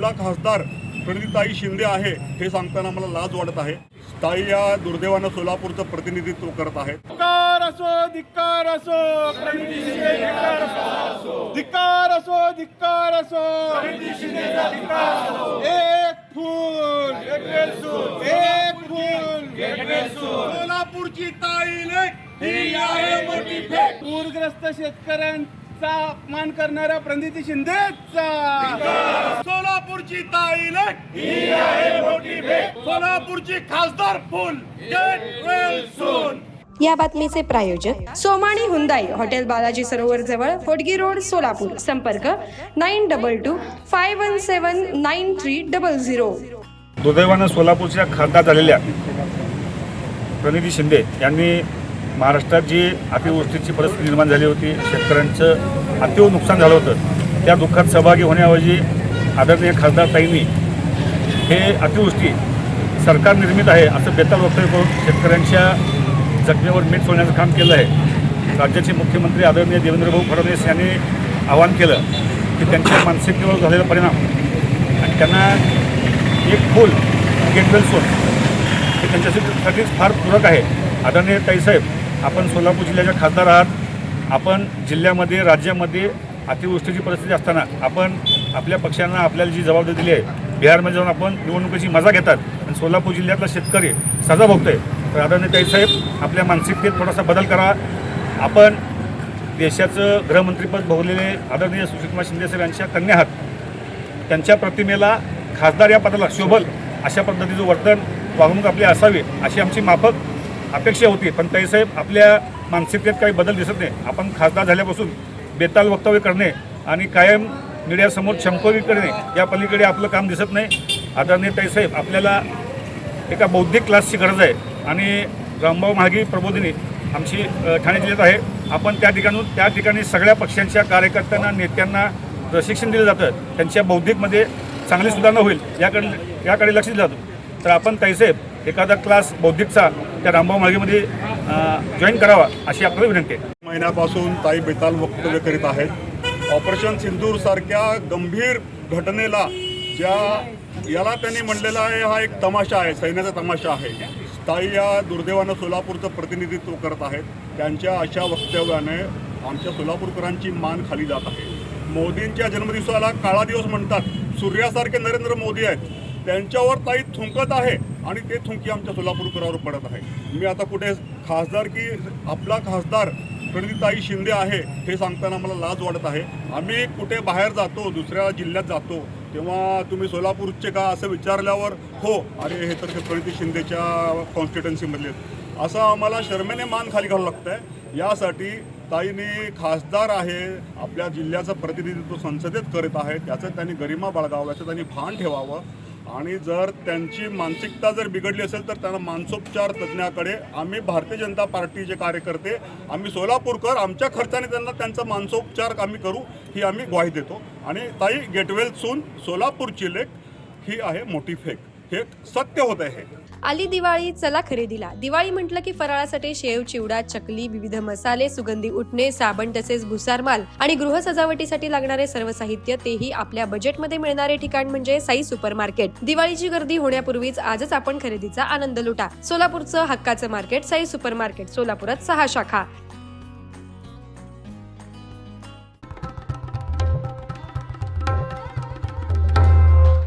आपला खासदार प्रणितीताई शिंदे आहे हे सांगताना मला लाज वाटत आहे. ताई या दुर्दैवानं सोलापूरचं प्रतिनिधित्व करत आहेत. धिक्कार असो धिक्कार असो. धिक्कार असो. धिक्कार असो धिक्कार असो. एक फूल. एक फूल. सोलापूरची ताई लेक ही आहे मोठी फेक. पूरग्रस्त शेतकऱ्यांचा अपमान करणारा प्रणिती शिंदेचा. सोलापूरची ताई लेक ही आहे मोठी फेक सोलापूरची खासदार फुल. गेट वेल सून या बातमीचे प्रायोजक सोमाणी हुंदाई हॉटेल बालाजी सरोवर जवळ होडगी रोड सोलापूर. संपर्क nine double two five one seven nine three double zero. दुर्दैवानं सोलापूरच्या खासदार झालेल्या प्रणिती शिंदे यांनी महाराष्ट्रात जी अतिवृष्टीची परिस्थिती निर्माण झाली होती शेतकऱ्यांचं अतिव नुकसान झालं होतं त्या दुःखात सहभागी होण्याऐवजी आदरणीय खासदार ताईंनी हे अतिवृष्टी सरकार निर्मित आहे असं बेताल वक्तव्य करून शेतकऱ्यांच्या जखमेवर मीठ सोडण्याचं काम केलं आहे. राज्याचे मुख्यमंत्री आदरणीय देवेंद्रभाऊ फडणवीस यांनी आवाहन केलं की त्यांच्या मानसिकतेवर झालेला परिणाम आणि त्यांना एक फूल गेटवेल सोन हे त्यांच्यासाठीच फार पूरक आहे. आदरणीय ताईसाहेब आपण सोलापूर जिल्ह्याच्या खासदार आहात. आपण जिल्ह्यामध्ये राज्यामध्ये अतिवृष्टीची परिस्थिती असताना आपण आपल्या पक्षांना आपल्याला जी जबाबदारी दिली आहे बिहारमध्ये जाऊन आपण निवडणुकीची मजा घेतात आणि सोलापूर जिल्ह्यातला शेतकरी सजा भोगतोय. तर आदरणीय ताईसाहेब आपल्या मानसिकतेत थोडासा बदल करा. आपण देशाचं गृहमंत्रीपद भोगलेले आदरणीय सुशीलकुमार शिंदेसाहेब यांच्या कन्या आहात. त्यांच्या प्रतिमेला खासदार या पदाला शोभल अशा पद्धतीचं वर्तन वागणूक आपली असावी अशी आमची माफक अपेक्षा होती पण ताईसाहेब आपल्या मानसिकतेत काही बदल दिसत नाही. आपण खासदार झाल्यापासून बेताल वक्तव्य करणे आणि कायम मीडियासमोर शंकोरी करणे या पलीकडे आपलं काम दिसत नाही. आदरणीय ताईसाहेब आपल्याला एका बौद्धिक क्लासची गरज आहे आणि रामभाऊ महागी प्रबोधिनी आमची ठाणे जिल्ह्यात आहे. आपण त्या ठिकाणून त्या ठिकाणी सगळ्या पक्षांच्या कार्यकर्त्यांना नेत्यांना प्रशिक्षण दिलं जातं. त्यांच्या बौद्धिकमध्ये चांगली सुधारणा होईल याकडे याकडे लक्ष दिलं जातं. तर आपण तैसेब एखादा क्लास बौद्धिकचा त्या रामभाऊ मार्गेमध्ये जॉईन करावा अशी आपल्याला विनंती आहे. महिन्यापासून ताई बेताल वक्तव्य करीत आहेत. ऑपरेशन सिंदूर सारख्या गंभीर घटनेला ज्या याला त्यांनी म्हणलेला आहे हा एक तमाशा आहे सैन्याचा तमाशा आहे. ताई या दुर्दैवानं सोलापूरचं प्रतिनिधित्व करत आहेत. त्यांच्या अशा वक्तव्याने आमच्या सोलापूरकरांची मान खाली जात आहे. मोदींच्या जन्मदिवसाला काळा दिवस म्हणतात. सूर्यासारखे नरेंद्र मोदी आहेत. त्यांच्यावर ताई थुंकत आहे आणि ते थुंकी आमच्या सोलापूरकरावर पडत आहे. मी आता कुठे खासदार की आपला खासदार प्रणिताई शिंदे आहे हे सांगताना मला लाज वाटत आहे. आम्ही कुठे बाहेर जातो दुसऱ्या जिल्ह्यात जातो तेव्हा तुम्ही सोलापूरचे का असं विचारल्यावर हो अरे हे तर प्रणिती शिंदेच्या कॉन्स्टिट्युन्सीमधले आहेत. असं आम्हाला शर्मेने मान खाली घालावं लागतं आहे यासाठी ताईने खासदार आहे आपल्या जिल्ह्याचं प्रतिनिधित्व संसदेत करत आहे त्याचं त्यांनी गरिमा बाळगावं याचं त्यांनी भान ठेवावं. आणि जर त्यांची मानसिकता जर बिघडली असेल तर त्यांना मानसोपचार तज्ज्ञाकडे आम्ही भारतीय जनता पार्टीचे कार्यकर्ते आम्ही सोलापूरकर आमच्या खर्चाने त्यांना त्यांचा मानसोपचार आम्ही करू ही आम्ही ग्वाही देतो. आणि ताई गेटवेल सून सोलापूरची लेख ही आहे मोठी फेक. हे सत्य होत आहे. आली दिवाळी चला खरेदीला. दिवाळी म्हटलं की फराळासाठी शेव चिवडा चकली विविध मसाले सुगंधी उठणे साबण तसेच भुसारमाल आणि गृह सजावटीसाठी लागणारे सर्व साहित्य तेही आपल्या बजेटमध्ये मिळणारे ठिकाण म्हणजे साई सुपर मार्केट दिवाळीची गर्दी होण्यापूर्वीच आजच आपण खरेदीचा आनंद लुटा. सोलापूरचं हक्काचं मार्केट साई सुपर मार्केट सोलापुरात सहा शाखा.